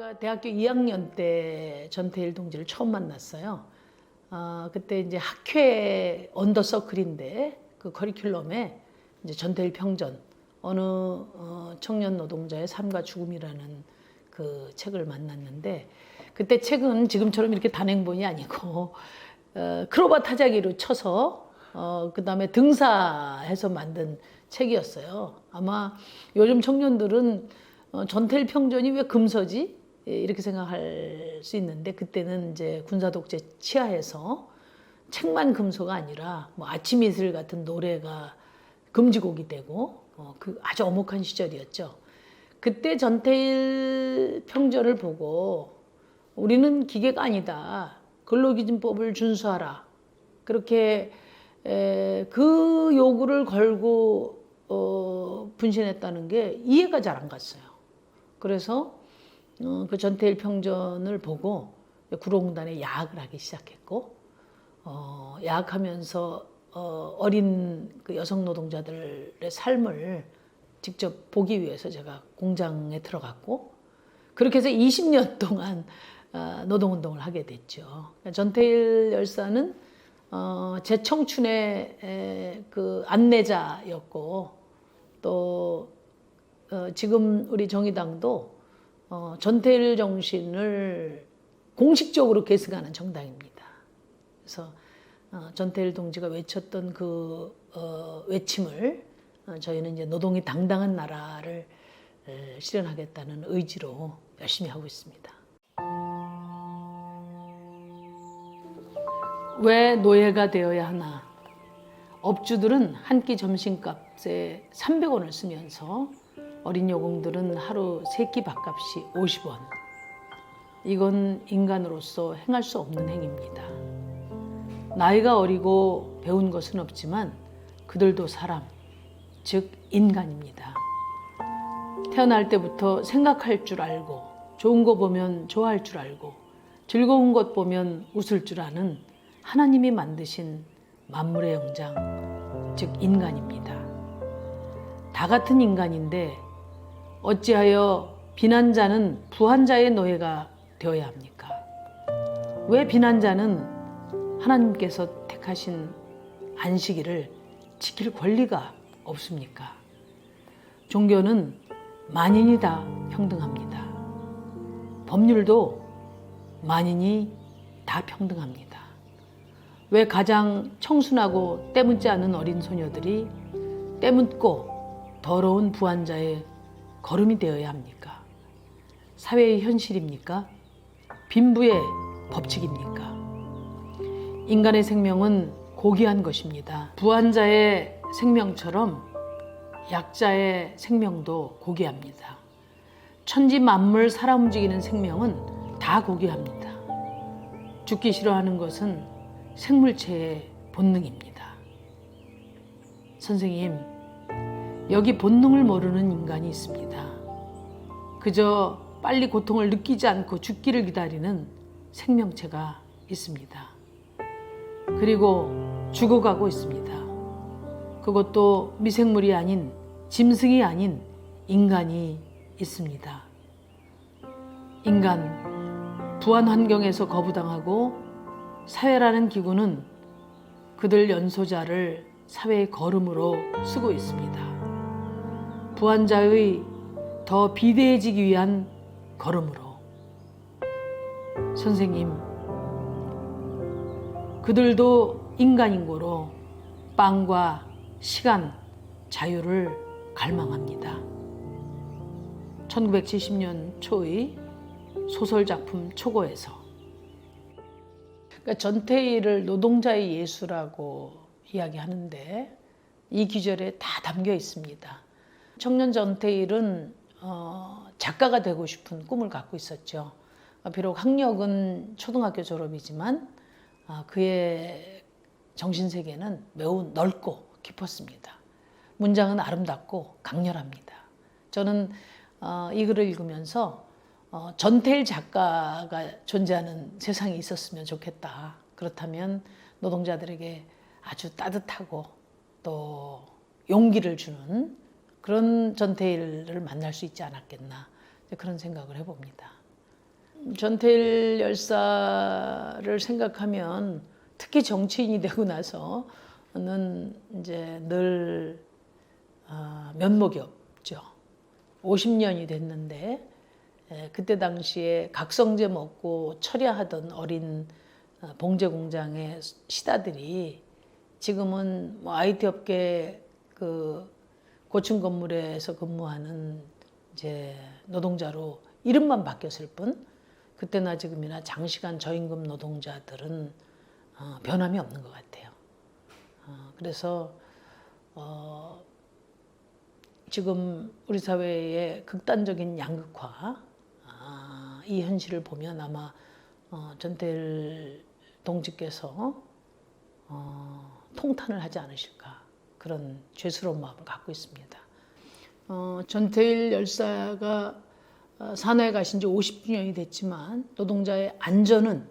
제가 대학교 2학년 때 전태일 동지를 처음 만났어요. 아, 그때 이제 학회 언더서클인데 그 커리큘럼에 이제 전태일 평전 어느 어, 청년 노동자의 삶과 죽음이라는 그 책을 만났는데 그때 책은 지금처럼 이렇게 단행본이 아니고 어, 크로바 타자기로 쳐서 어, 그 다음에 등사해서 만든 책이었어요. 아마 요즘 청년들은 어, 전태일 평전이 왜 금서지? 예, 이렇게 생각할 수 있는데 그때는 이제 군사 독재 치하에서 책만 금소가 아니라 뭐 아침 이슬 같은 노래가 금지곡이 되고 어, 그 아주 엄혹한 시절이었죠. 그때 전태일 평전을 보고 우리는 기계가 아니다. 근로기준법을 준수하라. 그렇게 에, 그 요구를 걸고 어, 분신했다는 게 이해가 잘 안 갔어요. 그래서 어, 그 전태일 평전을 보고 구로공단에 야학을 하기 시작했고 어, 야학하면서 어, 어린 그 여성 노동자들의 삶을 직접 보기 위해서 제가 공장에 들어갔고 그렇게 해서 20년 동안 어, 노동운동을 하게 됐죠. 그러니까 전태일 열사는 어, 제 청춘의 에, 그 안내자였고 또 어, 지금 우리 정의당도 어, 전태일 정신을 공식적으로 계승하는 정당입니다. 그래서 어, 전태일 동지가 외쳤던 그 어, 외침을 어, 저희는 이제 노동이 당당한 나라를 에, 실현하겠다는 의지로 열심히 하고 있습니다. 왜 노예가 되어야 하나? 업주들은 한 끼 점심값에 300원을 쓰면서 어린 여공들은 하루 세끼 밥값이 50원. 이건 인간으로서 행할 수 없는 행위입니다. 나이가 어리고 배운 것은 없지만 그들도 사람, 즉 인간입니다. 태어날 때부터 생각할 줄 알고 좋은 거 보면 좋아할 줄 알고 즐거운 것 보면 웃을 줄 아는 하나님이 만드신 만물의 영장, 즉 인간입니다. 다 같은 인간인데 어찌하여 비난자는 부한자의 노예가 되어야 합니까? 왜 비난자는 하나님께서 택하신 안식일을 지킬 권리가 없습니까? 종교는 만인이 다 평등합니다. 법률도 만인이 다 평등합니다. 왜 가장 청순하고 때묻지 않은 어린 소녀들이 때묻고 더러운 부한자의 걸음이 되어야 합니까? 사회의 현실입니까? 빈부의 법칙입니까? 인간의 생명은 고귀한 것입니다. 부한자의 생명처럼 약자의 생명도 고귀합니다. 천지 만물 살아 움직이는 생명은 다 고귀합니다. 죽기 싫어하는 것은 생물체의 본능입니다. 선생님, 여기 본능을 모르는 인간이 있습니다. 그저 빨리 고통을 느끼지 않고 죽기를 기다리는 생명체가 있습니다. 그리고 죽어가고 있습니다. 그것도 미생물이 아닌 짐승이 아닌 인간이 있습니다. 인간, 부한 환경에서 거부당하고 사회라는 기구는 그들 연소자를 사회의 걸음으로 쓰고 있습니다. 부한자의 더 비대해지기 위한 걸음으로. 선생님, 그들도 인간인고로 빵과 시간, 자유를 갈망합니다. 1970년 초의 소설 작품 초고에서 그러니까 전태일을 노동자의 예수라고 이야기하는데 이 기절에 다 담겨 있습니다. 청년 전태일은 어, 작가가 되고 싶은 꿈을 갖고 있었죠. 비록 학력은 초등학교 졸업이지만 아, 그의 정신 세계는 매우 넓고 깊었습니다. 문장은 아름답고 강렬합니다. 저는 어, 이 글을 읽으면서 어, 전태일 작가가 존재하는 세상이 있었으면 좋겠다. 그렇다면 노동자들에게 아주 따뜻하고 또 용기를 주는 그런 전태일을 만날 수 있지 않았겠나 그런 생각을 해봅니다. 전태일 열사를 생각하면 특히 정치인이 되고 나서는 이제 늘 아, 면목이 없죠. 50년이 됐는데 에, 그때 당시에 각성제 먹고 철야하던 어린 어, 봉제 공장의 시다들이 지금은 뭐 IT 업계 그 고층 건물에서 근무하는 이제 노동자로 이름만 바뀌었을 뿐 그때나 지금이나 장시간 저임금 노동자들은 어, 변함이 없는 것 같아요. 어, 그래서 어, 지금 우리 사회의 극단적인 양극화 아, 이 현실을 보면 아마 어, 전태일 동지께서 어, 통탄을 하지 않으실까 그런 죄스러운 마음을 갖고 있습니다. 어, 전태일 열사가 어, 산하에 가신 지 50주년이 됐지만 노동자의 안전은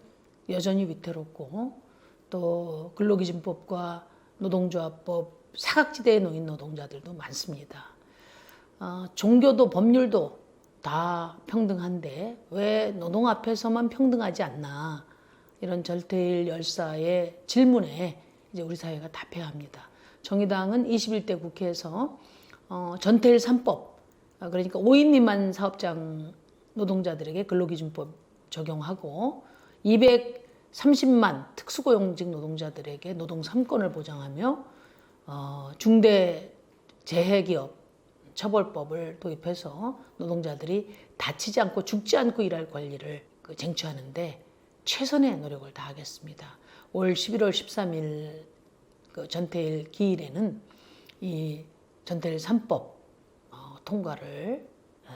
여전히 위태롭고 또 근로기준법과 노동조합법 사각지대에 놓인 노동자들도 많습니다. 어, 종교도 법률도 다 평등한데 왜 노동 앞에서만 평등하지 않나 이런 절대일 열사의 질문에 이제 우리 사회가 답해야 합니다. 정의당은 21대 국회에서 어, 전태일 3법 아, 그러니까 5인 미만 사업장 노동자들에게 근로기준법 적용하고 230만 특수고용직 노동자들에게 노동 3권을 보장하며 어, 중대 재해기업 처벌법을 도입해서 노동자들이 다치지 않고 죽지 않고 일할 권리를 그 쟁취하는데 최선의 노력을 다하겠습니다. 올 11월 13일 그 전태일 기일에는 이 전태일 3법 어, 통과를 에,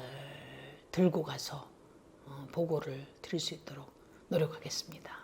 들고 가서 어, 보고를 드릴 수 있도록 노력하겠습니다.